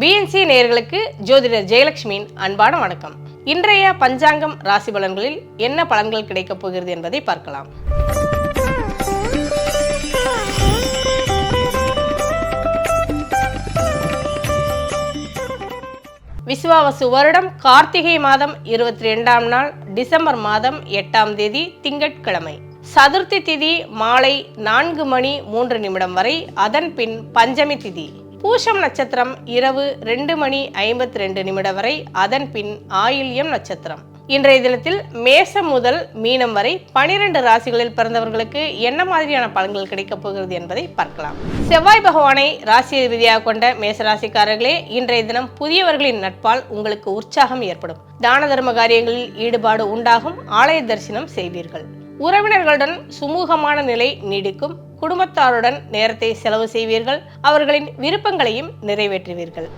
BNC நேர்களுக்கு ஜோதிடர் ஜெயலட்சுமியின் அன்பான வணக்கம். இன்றைய பஞ்சாங்கம் ராசி பலன்களில் என்ன பலன்கள் கிடைக்கப் போகிறது என்பதை பார்க்கலாம். விசுவாவசு வருடம் கார்த்திகை மாதம் இருபத்தி ரெண்டாம் நாள் டிசம்பர் மாதம் எட்டாம் தேதி திங்கட்கிழமை. சதுர்த்தி திதி மாலை நான்கு மணி மூன்று நிமிடம் வரை அதன் பின் பஞ்சமி திதி. பூஷம் நட்சத்திரம் இரவு ரெண்டு மணி ஐம்பத்தி ரெண்டு நிமிடம் வரை அதன் பின் ஆயில்யம் நட்சத்திரம். இன்றைய தினத்தில் மேசம் முதல் மீனம் வரை பனிரெண்டு ராசிகளில் பிறந்தவர்களுக்கு என்ன மாதிரியான பலன்கள் கிடைக்கப் போகிறது என்பதை பார்க்கலாம். செவ்வாய் பகவானை ராசி அதிபதியாக கொண்ட மேசராசிக்காரர்களே இன்றைய தினம் புதியவர்களின் நட்பால் உங்களுக்கு உற்சாகம் ஏற்படும். தான தர்ம காரியங்களில் ஈடுபாடு உண்டாகும். ஆலய தரிசனம் செய்வீர்கள். உறவினர்களுடன் சுமூகமான நிலை நீடிக்கும். குடும்பத்தாருடன் நேரத்தை செலவு செய்வீர்கள். அவர்களின் விருப்பங்களையும் நிறைவேற்றுவீர்கள்.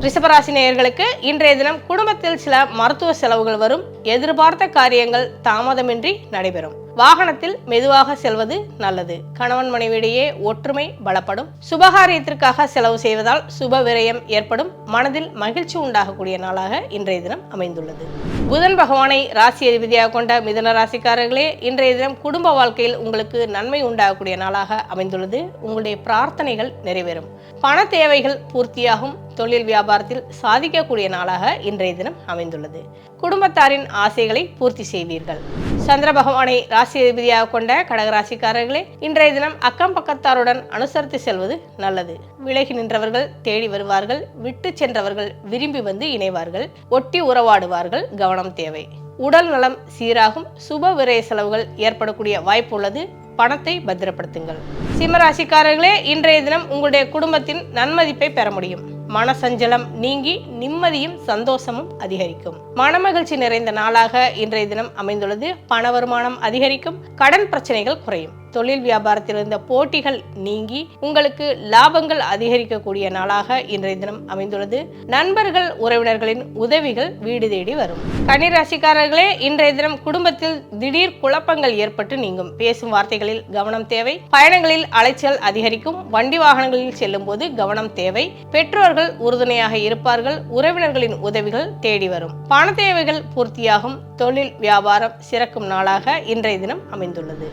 ரிஷபராசி நேயர்களுக்கு இன்றைய தினம் குடும்பத்தில் சில மருத்துவ செலவுகள் வரும். எதிர்பார்த்த காரியங்கள் தாமதமின்றி நடைபெறும். வாகனத்தில் மெதுவாக செல்வது நல்லது. கணவன் மனைவியிடையே ஒற்றுமை பலப்படும். சுபகாரியத்திற்காக செலவு செய்வதால் சுப விரயம் ஏற்படும். மனதில் மகிழ்ச்சி உண்டாகக்கூடிய நாளாக இன்றைய தினம் அமைந்துள்ளது. புதன் பகவானை ராசி அதிபதியாக கொண்ட மிதன ராசிக்காரர்களே இன்றைய தினம் குடும்ப வாழ்க்கையில் உங்களுக்கு நன்மை உண்டாகக்கூடிய நாளாக அமைந்துள்ளது. உங்களுடைய பிரார்த்தனைகள் நிறைவேறும். பண தேவைகள் பூர்த்தியாகும். தொழில் வியாபாரத்தில் சாதிக்கக்கூடிய நாளாக இன்றைய தினம் அமைந்துள்ளது. குடும்பத்தாரின் ஆசைகளை பூர்த்தி செய்வீர்கள். சந்திர பகவானை ராசி அதிபதியாக கொண்ட கடகராசிக்காரர்களே இன்றைய தினம் அக்கம் பக்கத்தாருடன் அனுசரித்து செல்வது நல்லது. விலகி நின்றவர்கள் தேடி வருவார்கள் விட்டு சென்றவர்கள் விரும்பி வந்து இணைவார்கள் ஒட்டி உறவாடுவார்கள் கவனம் தேவை. உடல் நலம் சீராகும் சுப விரய செலவுகள் ஏற்படக்கூடிய வாய்ப்பு உள்ளது பணத்தை பத்திரப்படுத்துங்கள். சிம்மராசிக்காரர்களே இன்றைய தினம் உங்களுடைய குடும்பத்தின் நன்மதிப்பை பெற முடியும். மனசஞ்சலம் நீங்கி நிம்மதியும் சந்தோஷமும் அதிகரிக்கும். மனமகிழ்ச்சி நிறைந்த நாளாக இன்றைய தினம் அமைந்துள்ளது. பண வருமானம் அதிகரிக்கும். கடன் பிரச்சனைகள் குறையும். தொழில் வியாபாரத்தில் இருந்த போட்டிகள் நீங்கி உங்களுக்கு லாபங்கள் அதிகரிக்கக்கூடிய நாளாக இன்றைய தினம் அமைந்துள்ளது. நண்பர்கள் உறவினர்களின் உதவிகள் வீடு தேடி வரும். கன்னிராசிக்காரர்களே இன்றைய தினம் குடும்பத்தில் திடீர் குழப்பங்கள் ஏற்பட்டு நீங்கும். பேசும் வார்த்தைகளில் கவனம் தேவை பயணங்களில் அலைச்சல் அதிகரிக்கும். வண்டி வாகனங்களில் செல்லும் போது கவனம் தேவை. பெற்றோர்கள் உறுதுணையாக இருப்பார்கள் உறவினர்களின் உதவிகள் தேடி வரும். பண தேவைகள் பூர்த்தியாகும். தொழில் வியாபாரம் சிறக்கும் நாளாக இன்றைய தினம் அமைந்துள்ளது.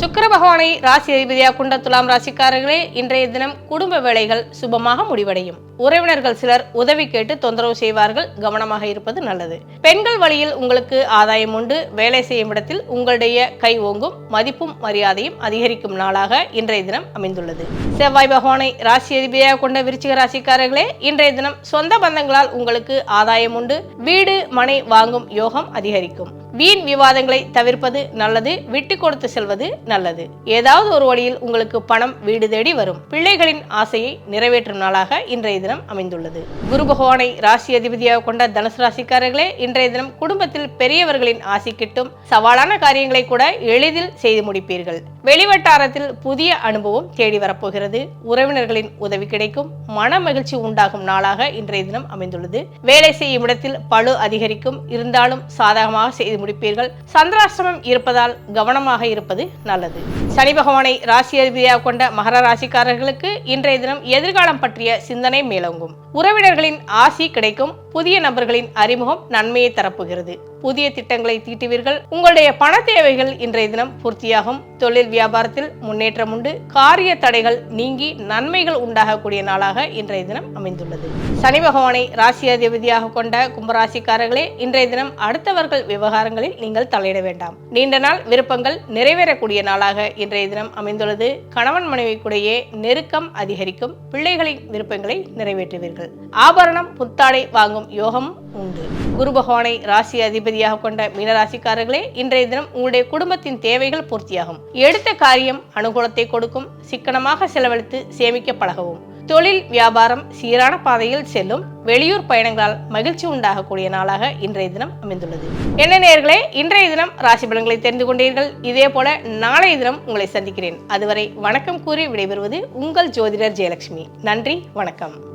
சுக்கர பகவானை ராசி அதிபதியாக கொண்ட துலாம் ராசிக்காரர்களே இன்றைய தினம் குடும்ப வேலைகள் சுபமாக முடிவடையும். உறவினர்கள் சிலர் உதவி கேட்டு தொந்தரவு செய்வார்கள் கவனமாக இருப்பது நல்லது. பெண்கள் வழியில் உங்களுக்கு ஆதாயம் உண்டு. வேலை செய்யும் இடத்தில் உங்களுடைய கை ஓங்கும் மதிப்பும் மரியாதையும் அதிகரிக்கும் நாளாக இன்றைய தினம் அமைந்துள்ளது. செவ்வாய் பகவானை ராசி அதிபதியாக கொண்ட விருச்சிக ராசிக்காரர்களே இன்றைய தினம் சொந்த பந்தங்களால் உங்களுக்கு ஆதாயம் உண்டு. வீடு மனை வாங்கும் யோகம் அதிகரிக்கும். வீண் விவாதங்களை தவிர்ப்பது நல்லது விட்டு கொடுத்து செல்வது நல்லது. ஏதாவது ஒரு வழியில் உங்களுக்கு பணம் வீடு தேடி வரும். பிள்ளைகளின் ஆசையை நிறைவேற்றும் நாளாக இன்றைய தினம் அமைந்துள்ளது. குரு பகவானை ராசி அதிபதியாக கொண்ட தனுசு ராசிக்காரர்களே இன்றைய தினம் குடும்பத்தில் பெரியவர்களின் ஆசை கிட்டும் சவாலான காரியங்களை கூட எளிதில் செய்து முடிப்பீர்கள். வெளிவட்டாரத்தில் புதிய அனுபவம் தேடி வரப்போகிறது. உறவினர்களின் உதவி கிடைக்கும். மன மகிழ்ச்சி உண்டாகும் நாளாக இன்றைய தினம் அமைந்துள்ளது. வேலை செய்யும் இடத்தில் பழு அதிகரிக்கும். இருந்தாலும் சாதகமாக செய்து முடிப்பீர்கள். சந்திராசிரமம் இருப்பதால் கவனமாக இருப்பது நல்லது. சனி பகவானை ராசி அதிபதியாக கொண்ட மகர ராசிக்காரர்களுக்கு இன்றைய தினம் எதிர்காலம் பற்றிய சிந்தனை மேலோங்கும். உறவினர்களின் ஆசி கிடைக்கும். புதிய நபர்களின் அறிமுகம் நன்மையை தரப்புகிறது. புதிய திட்டங்களை தீட்டுவீர்கள். உங்களுடைய பண தேவைகள் இன்றைய தினம் பூர்த்தியாகும். தொழில் வியாபாரத்தில் முன்னேற்றம் உண்டு. காரிய தடைகள் நீங்கி நன்மைகள் உண்டாகக்கூடிய நாளாக இன்றைய தினம் அமைந்துள்ளது. சனி பகவானை ராசி அதிபதியாக கொண்ட கும்பராசிக்காரர்களே இன்றைய தினம் அடுத்தவர்கள் விவகாரங்களில் நீங்கள் தலையிட வேண்டாம். நீண்ட நாள் விருப்பங்கள் நிறைவேறக்கூடிய நாளாக இன்றைய தினம் அமைந்துள்ளது. கணவன் மனைவிக்குடையே நெருக்கம் அதிகரிக்கும். பிள்ளைகளின் விருப்பங்களை நிறைவேற்றுவீர்கள். ஆபரணம் புத்தாடை வாங்கும் யோகம் உண்டு. குரு பகவானை ராசி அதிபதியாக கொண்ட மீனராசிக்காரர்களே இன்றைய தினம் உங்களுடைய குடும்பத்தின் தேவைகள் பூர்த்தியாகும். எடுத்த காரியம் அனுகூலத்தை கொடுக்கும் சிக்கனமாக செலவழித்து சேமிக்க பழகவும். தொழில் வியாபாரம் சீரான பாதையில் செல்லும் வெளியூர் பயணங்களால் மகிழ்ச்சி உண்டாகக்கூடிய நாளாக இன்றைய தினம் அமைந்துள்ளது. என்ன நேர்களே இன்றைய தினம் ராசி பலன்களை தெரிந்து கொண்டீர்கள். இதே போல நாளைய தினம் உங்களை சந்திக்கிறேன். அதுவரை வணக்கம் கூறி விடைபெறுவது உங்கள் ஜோதிடர் ஜெயலட்சுமி. நன்றி வணக்கம்.